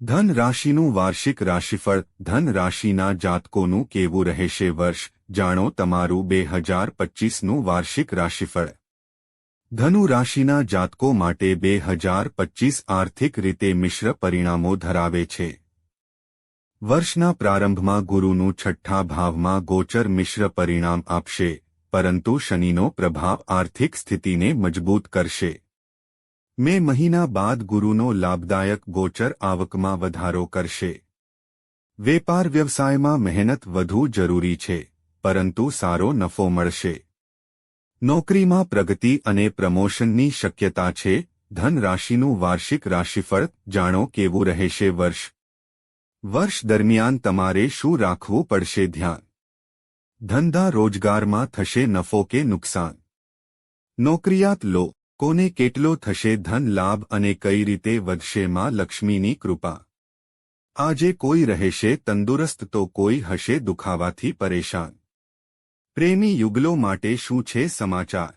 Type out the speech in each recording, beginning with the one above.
ધન રાશિનું વાર્ષિક રાશિફળ ધન રાશિના જાતકોનું કેવું રહેશે વર્ષ? જાણો તમારું બે હજાર પચ્ચીસનું વાર્ષિક રાશિફળ. ધનુ રાશિના જાતકો માટે બે હજાર પચ્ચીસ આર્થિક રીતે મિશ્ર પરિણામો ધરાવે છે. વર્ષના પ્રારંભમાં ગુરુનું છઠ્ઠા ભાવમાં ગોચર મિશ્ર પરિણામ આપશે, પરંતુ શનિનો પ્રભાવ આર્થિક સ્થિતિને મજબૂત કરશે. મે મહિના બાદ ગુરુનો લાભદાયક ગોચર આવકમાં વધારો કરશે. વેપાર વ્યવસાયમાં મહેનત વધુ જરૂરી છે, પરંતુ સારો નફો મળશે. નોકરીમાં પ્રગતિ અને પ્રમોશનની શક્યતા છે ધન રાશિનું વાર્ષિક રાશિફળ જાણો કેવું રહેશે વર્ષ. વર્ષ દરમિયાન તમારે શું રાખવું પડશે ધ્યાન? ધંધા રોજગારમાં થશે નફો કે નુકસાન? નોકરિયાત લો કોને કેટલો થશે ધન લાભ અને કઈ રીતે વધશે માં લક્ષ્મીની કૃપા? આજે કોઈ રહેશે તંદુરસ્ત તો કોઈ હશે દુખાવાથી પરેશાન. પ્રેમી યુગલો માટે શું છે સમાચાર?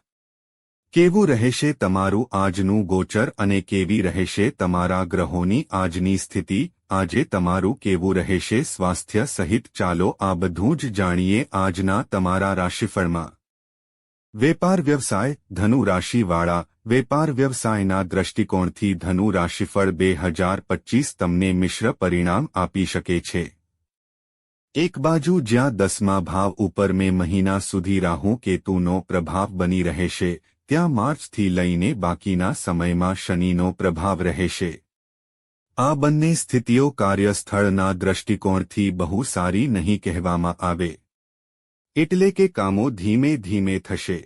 કેવું રહેશે તમારું આજનું ગોચર અને કેવી રહેશે તમારા ગ્રહોની આજની સ્થિતિ? આજે તમારું કેવું રહેશે સ્વાસ્થ્ય સહિત? ચાલો આ બધું જ જાણીએ આજના તમારા રાશિફળમાં. વેપાર વ્યવસાય ધનુ રાશિવાળા વેપાર વ્યવસાયના દ્રષ્ટિકોણથી ધનુ રાશિફળ બે હજાર પચીસ તમને મિશ્ર પરિણામ આપી શકે છે. એક બાજુ જ્યાં દસમા ભાવ ઉપર મે મહિના સુધી રાહુ કેતુનો પ્રભાવ બની રહેશે, ત્યાં માર્ચથી લઈને બાકીના સમયમાં શનિનો પ્રભાવ રહેશે. આ બંને સ્થિતિઓ કાર્યસ્થળના દ્રષ્ટિકોણથી બહુ સારી નહીં કહેવામાં આવે. એટલે કે કામો ધીમે ધીમે થશે.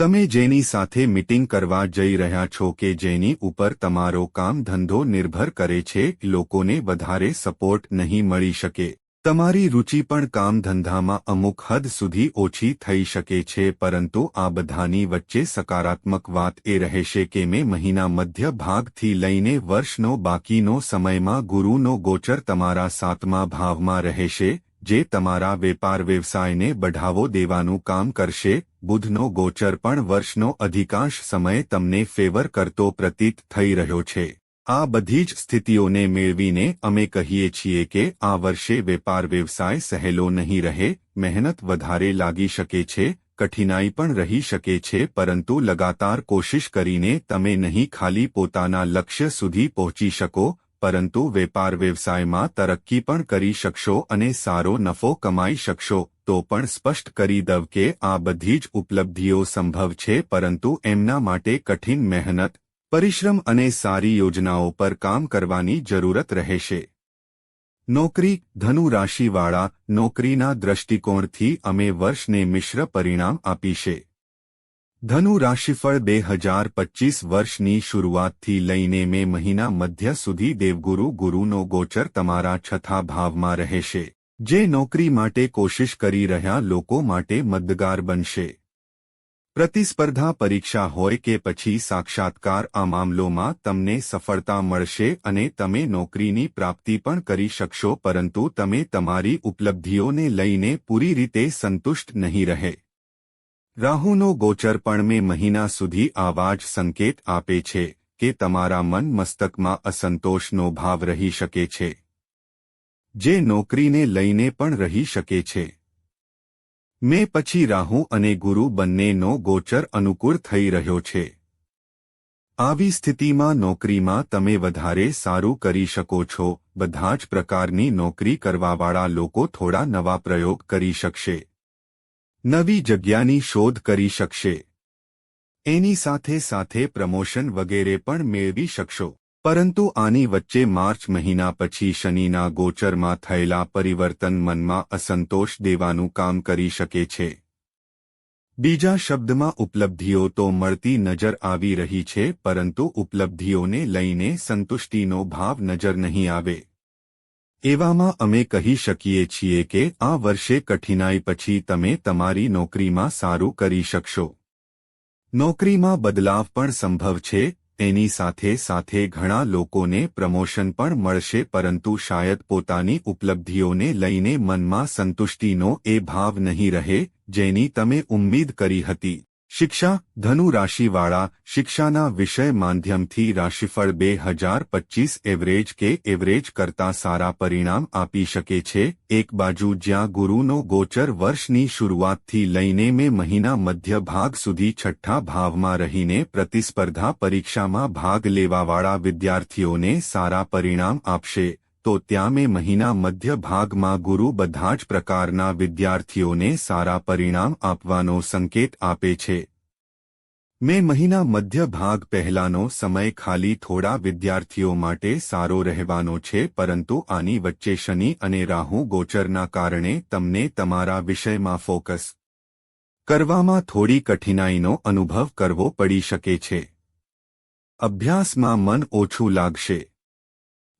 તમે જેની સાથે મીટિંગ કરવા જઈ રહ્યા છો કે જેની ઉપર તમારો કામ ધંધો નિર્ભર કરે છે, લોકોને વધારે સપોર્ટ નહીં મળી શકે. તમારી રુચિ પણ કામ ધંધામાં અમુક હદ સુધી ઓછી થઈ શકે છે, પરંતુ આ બધાની વચ્ચે સકારાત્મક વાત એ રહેશે કે મે મહિના મધ્ય ભાગથી લઈને વર્ષનો બાકીનો સમયમાં ગુરુનો ગોચર તમારા સાતમા ભાવમાં રહેશે, જે તમારા વેપાર વ્યવસાયને બઢાવો દેવાનું કામ કરશે બુધનો ગોચર પણ વર્ષનો અધિકાંશ સમય તમને ફેવર કરતો પ્રતીત થઈ રહ્યો છે. આ બધી જ સ્થિતિઓને મેળવીને અમે કહીએ છીએ કે આ વર્ષે વેપાર વ્યવસાય સહેલો નહીં રહે, મહેનત વધારે લાગી શકે છે, કઠિનાઈ પણ રહી શકે છે, પરંતુ લગાતાર કોશિશ કરીને તમે નહીં ખાલી પોતાના લક્ષ્ય સુધી પહોંચી શકો પરંતુ વેપાર વ્યવસાયમાં તરક્કી પણ કરી શકશો અને સારો નફો કમાઈ શકશો, તો પણ સ્પષ્ટ કરી દવ કે આ બધી જ ઉપલબ્ધિઓ સંભવ છે પરંતુ એમના માટે કઠિન મહેનત, પરિશ્રમ અને સારી યોજનાઓ પર કામ કરવાની જરૂરત રહેશે. નોકરી, ધનુ રાશિવાળા, નોકરીના દ્રષ્ટિકોણથી અમે વર્ષને મિશ્ર પરિણામ આપીશે ધનુ રાશિફળ બે હજાર પચીસ વર્ષની શરૂઆતથી લઈને મે મહિના મધ્ય સુધી દેવગુરુ ગુરુનો ગોચર તમારા છઠ્ઠા ભાવમાં રહેશે. જે નોકરી માટે કોશિશ કરી રહ્યા લોકો માટે મદદગાર બનશે. પ્રતિસ્પર્ધા પરીક્ષા હોય કે પછી સાક્ષાત્કાર આ મામલોમાં તમને સફળતા મળશે અને તમે નોકરીની પ્રાપ્તિ પણ કરી શકશો પરંતુ તમે તમારી ઉપલબ્ધિઓને લઈને પૂરી રીતે સંતુષ્ટ નહીં રહે. રાહુનો ગોચર પણ મે મહિના સુધી આવા જ સંકેત આપે છે કે તમારા મન મસ્તકમાં અસંતોષનો ભાવ રહી શકે છે. જે નોકરીને લઈને પણ રહી શકે છે. મે પછી રાહુ અને ગુરુ બંનેનો ગોચર અનુકૂળ થઈ રહ્યો છે. આવી સ્થિતિમાં નોકરીમાં તમે વધારે સારું કરી શકો છો, બધા જ પ્રકારની નોકરી કરવાવાળા લોકો થોડા નવા પ્રયોગ કરી શકશે. નવી જગ્યાની શોધ કરી શકશે. એની સાથે સાથે પ્રમોશન વગેરે પણ મેળવી શકશો. પરંતુ આની વચ્ચે માર્ચ મહિના પછી શનિના ગોચરમાં થયેલા પરિવર્તન મનમાં અસંતોષ દેવાનું કામ કરી શકે છે. બીજા શબ્દમાં, ઉપલબ્ધિઓ તો મળતી નજર આવી રહી છે, પરંતુ ઉપલબ્ધિઓને લઈને સંતુષ્ટિનો ભાવ નજર નહીં આવે. એવામાં અમે કહી શકીએ છીએ કે આ વર્ષે કઠિનાઈ પછી તમે તમારી નોકરીમાં સારું કરી શકશો. નોકરીમાં બદલાવ પણ સંભવ છે, તેની સાથે સાથે ઘણા લોકોને પ્રમોશન પણ મળશે પરંતુ શાયદ પોતાની ઉપલબ્ધિઓને લઈને મનમાં સંતુષ્ટિનો એ ભાવ નહીં રહે, જેની તમે ઉમ્મીદ કરી હતી. શિક્ષા ધનુ રાશિવાળા શિક્ષાના વિષય માધ્યમથી રાશિફળ બે હજાર પચીસ એવરેજ કે એવરેજ કરતા સારા પરિણામ આપી શકે છે. એક બાજુ જ્યાં ગુરુનો ગોચર વર્ષની શરૂઆતથી લઈને મે મહિના મધ્ય ભાગ સુધી છઠ્ઠા ભાવમાં રહીને પ્રતિસ્પર્ધા પરીક્ષામાં ભાગ લેવાવાળા વિદ્યાર્થીઓને સારા પરિણામ આપશે. તો ત્યાં મે મહિના મધ્ય ભાગમાં ગુરુ બધા જ પ્રકારના વિદ્યાર્થીઓને સારા પરિણામ આપવાનો સંકેત આપે છે. મે મહિના મધ્ય ભાગ પહેલાનો સમય ખાલી થોડા વિદ્યાર્થીઓ માટે સારો રહેવાનો છે, પરંતુ આની વચ્ચે શનિ અને રાહુ ગોચરના કારણે તમને તમારા વિષયમાં ફોકસ કરવામાં થોડી કઠિનાઈનો અનુભવ કરવો પડી શકે છે. અભ્યાસમાં મન ઓછું લાગશે.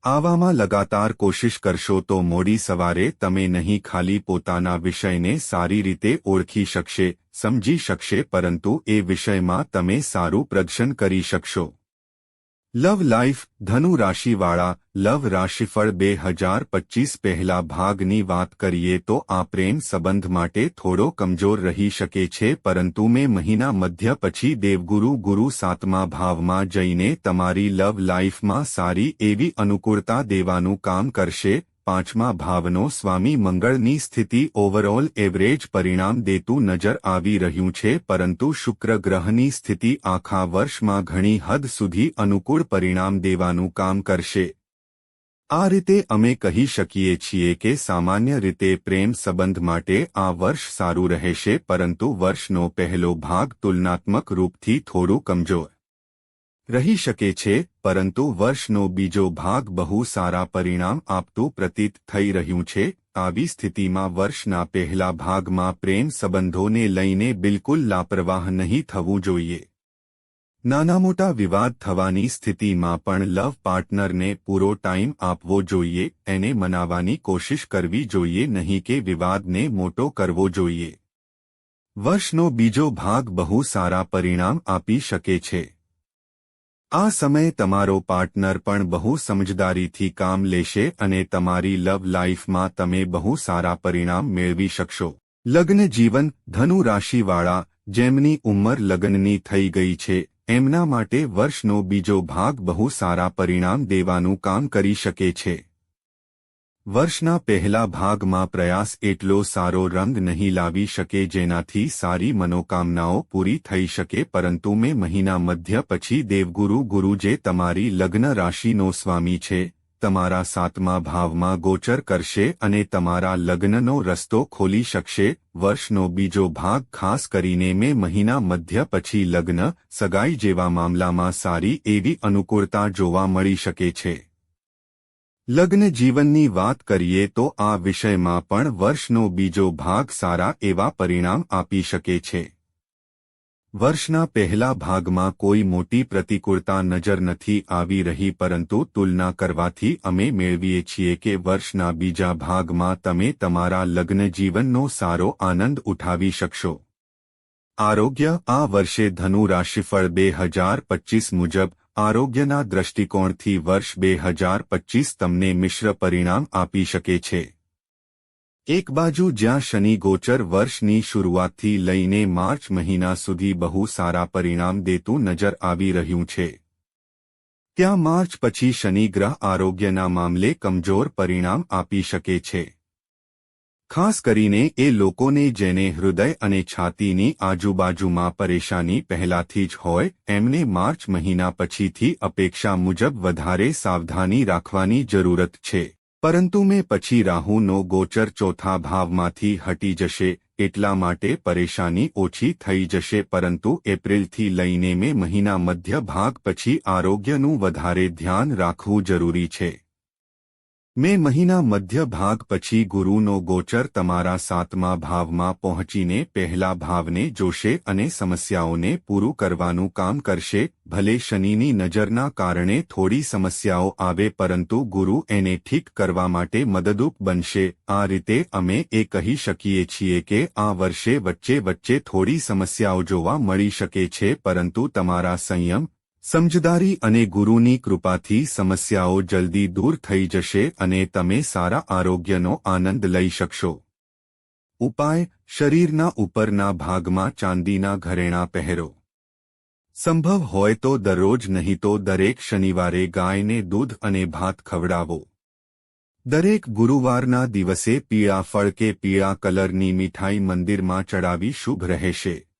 આવામાં લગાતાર કોશિશ કરશો તો મોડી સવારે તમે નહીં ખાલી પોતાના વિષયને સારી રીતે ઓળખી શકશે, સમજી શકશે, પરંતુ એ વિષયમાં તમે સારું પ્રદર્શન કરી શકશો. લવ લાઈફ ધનુ રાશિવાળા, લવ રાશિફળ બે હજાર પચીસ પહેલા ભાગની વાત કરીએ તો આ પ્રેમ સંબંધ માટે થોડો કમજોર રહી શકે છે, પરંતુ મે મહિના મધ્ય પછી દેવગુરુ ગુરુ સાતમા ભાવમાં જઈને તમારી લવ લાઈફમાં સારી એવી અનુકૂળતા દેવાનું કામ કરશે પાંચમા ભાવનો સ્વામી મંગળની સ્થિતિ ઓવરઓલ એવરેજ પરિણામ દેતું નજર આવી રહ્યું છે, પરંતુ શુક્ર ગ્રહની સ્થિતિ આખા વર્ષમાં ઘણી હદ સુધી અનુકૂળ પરિણામ દેવાનું કામ કરશે. આ રીતે અમે કહી શકીએ છીએ કે સામાન્ય રીતે પ્રેમ સંબંધ માટે આ વર્ષ સારું રહેશે, પરંતુ વર્ષનો પહેલો ભાગ તુલનાત્મક રૂપથી થોડું કમજોર. રહી શકે છે, પરંતુ વર્ષનો બીજો ભાગ બહુ સારા પરિણામ આપતું પ્રતીત થઈ રહ્યું છે, આવી સ્થિતિમાં વર્ષના પહેલા ભાગમાં પ્રેમ સંબંધોને લઈને બિલકુલ લાપરવાહ નહીં થવું જોઈએ. નાના મોટા વિવાદ થવાની સ્થિતિમાં પણ લવ પાર્ટનરને પૂરો ટાઈમ આપવો જોઈએ, એને મનાવવાની કોશિશ કરવી જોઈએ નહીં કે વિવાદને મોટો કરવો જોઈએ. વર્ષનો બીજો ભાગ બહુ સારા પરિણામ આપી શકે છે. આ સમયે તમારો પાર્ટનર પણ બહુ સમજદારીથી કામ લેશે અને તમારી લવ લાઈફમાં તમે બહુ સારા પરિણામ મેળવી શકશો. લગ્ન જીવન, ધનુ રાશિવાળા, જેમની ઉંમર લગ્નની થઈ ગઈ છે, એમના માટે વર્ષનો બીજો ભાગ બહુ સારા પરિણામ દેવાનું કામ કરી શકે છે. વર્ષના પહેલા ભાગમાં પ્રયાસ એટલો સારો રંગ નહીં લાવી શકે જેનાથી સારી મનોકામનાઓ પૂરી થઈ શકે, પરંતુ મે મહિના મધ્ય પછી દેવગુરુ ગુરુ જે તમારી લગ્ન રાશિનો સ્વામી છે, તમારા સાતમા ભાવમાં ગોચર કરશે અને તમારા લગ્નનો રસ્તો ખોલી શકશે. વર્ષનો બીજો ભાગ ખાસ કરીને મે મહિના મધ્ય પછી લગ્ન, સગાઈ જેવા મામલામાં સારી એવી અનુકૂળતા જોવા મળી શકે છે. લગ્ન જીવનની વાત કરીએ તો આ વિષયમાં પણ વર્ષનો બીજો ભાગ સારા એવા પરિણામ આપી શકે છે. વર્ષના પહેલા ભાગમાં કોઈ મોટી પ્રતિકૂળતા નજર નથી આવી રહી પરંતુ તુલના કરવાથી અમે મેળવીએ છીએ કે વર્ષના બીજા ભાગમાં તમે તમારા લગ્ન જીવનનો સારો આનંદ ઉઠાવી શકશો. આરોગ્ય આ વર્ષે ધનુ રાશિફળ બે હજાર પચીસ મુજબ આરોગ્યના દ્રષ્ટિકોણથી વર્ષ બે હજાર પચીસ તમને મિશ્ર પરિણામ આપી શકે છે. એક બાજુ જ્યાં શનિ ગોચર વર્ષની શરૂઆતથી લઈને માર્ચ મહિના સુધી બહુ સારા પરિણામ દેતું નજર આવી રહ્યું છે. ત્યાં માર્ચ પછી શનિ ગ્રહ આરોગ્યના મામલે કમજોર પરિણામ આપી શકે છે. ખાસ કરીને એ લોકોને જેને હૃદય અને છાતીની આજુબાજુમાં પરેશાની પહેલાથી જ હોય, એમને માર્ચ મહિના પછીથી અપેક્ષા મુજબ વધારે સાવધાની રાખવાની જરૂરત છે. પરંતુ મેં પછી રાહુનો ગોચર ચોથા ભાવમાંથી હટી જશે, એટલા માટે પરેશાની ઓછી થઈ જશે, પરંતુ એપ્રિલથી લઈને મે મહિના મધ્ય ભાગ પછી આરોગ્યનું વધારે ધ્યાન રાખવું જરૂરી છે. મે મહિના મધ્ય ભાગ પછી ગુરુનો ગોચર તમારા સાતમા ભાવમાં પહોંચીને પહેલા ભાવને જોશે અને સમસ્યાઓને પૂરું કરવાનું કામ કરશે, ભલે શનિની નજરના કારણે થોડી સમસ્યાઓ આવે પરંતુ ગુરુ એને ઠીક કરવા માટે મદદરૂપ બનશે. આ રીતે અમે એ કહી શકીએ છીએ કે આ વર્ષે વચ્ચે વચ્ચે થોડી સમસ્યાઓ જોવા મળી શકે છે પરંતુ તમારા સંયમ સમજદારી અને ગુરુની કૃપાથી સમસ્યાઓ જલ્દી દૂર થઈ જશે અને તમે સારા આરોગ્યનો આનંદ લઈ શકશો. ઉપાય, શરીરના ઉપરના ભાગમાં ચાંદીના ઘરેણાં પહેરો. સંભવ હોય તો દરરોજ નહીં તો દરેક શનિવારે ગાયને દૂધ અને ભાત ખવડાવો. દરેક ગુરુવારના દિવસે પીળા ફળ કે પીળા કલરની મીઠાઈ મંદિરમાં ચડાવી શુભ રહેશે.